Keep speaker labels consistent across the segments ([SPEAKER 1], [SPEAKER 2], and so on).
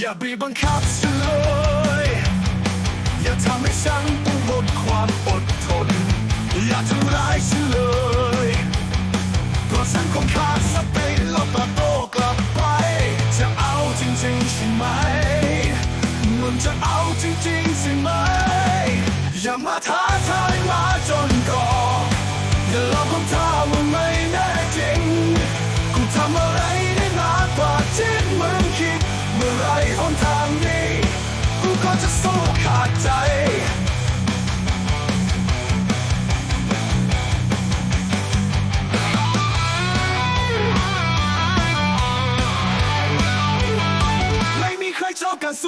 [SPEAKER 1] อย่าบีบบังคับฉันเลย อย่าทำให้ฉันต้องหมดความอดทน อย่าทำร้ายฉันเลยเพราะฉันคงขาดสติลบับ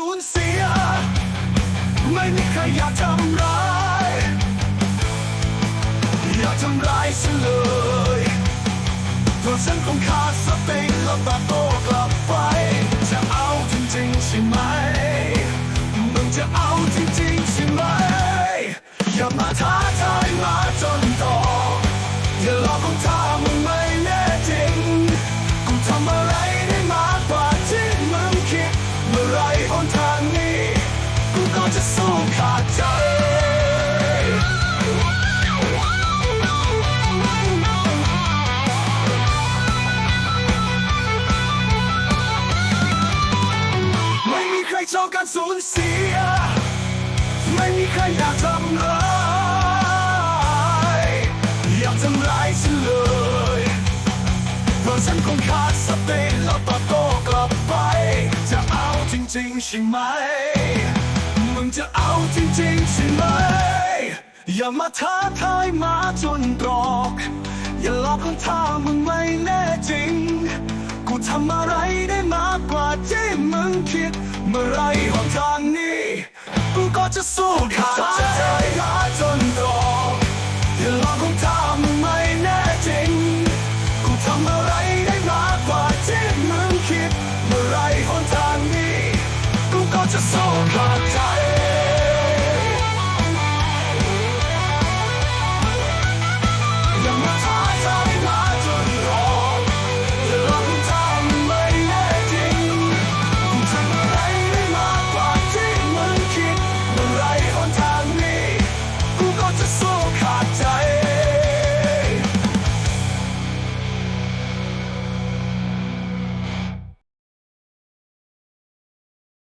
[SPEAKER 1] สูญเสีย ไม่มีใครอยากทำร้ายอยากทำร้ายฉันเลยเพราะฉันคงขาดสติและตะโตกลับไป ชอบการสูญเสีย ไม่มีใครอยากทำร้ายอยากทำร้ายฉันเลยเพราะฉันคงขาดสติแล้วตอบโต้กลับไป จะเอาจริงๆใช่ไหม มึงจะเอาจริงๆใช่ไหม อย่ามาท้าทายมาจนตรอกอย่าหลอกคำท่ามึงไม่แน่จริง กูทำอะไรได้มาก จะสู้ขาดใจหาจนตรอกอย่าลองคงทำไม่แน่จริงกูทำอะไรได้มากกว่าที่มึงคิด เมื่อไรหนทางนี้ กูก็จะสู้ขาดใจ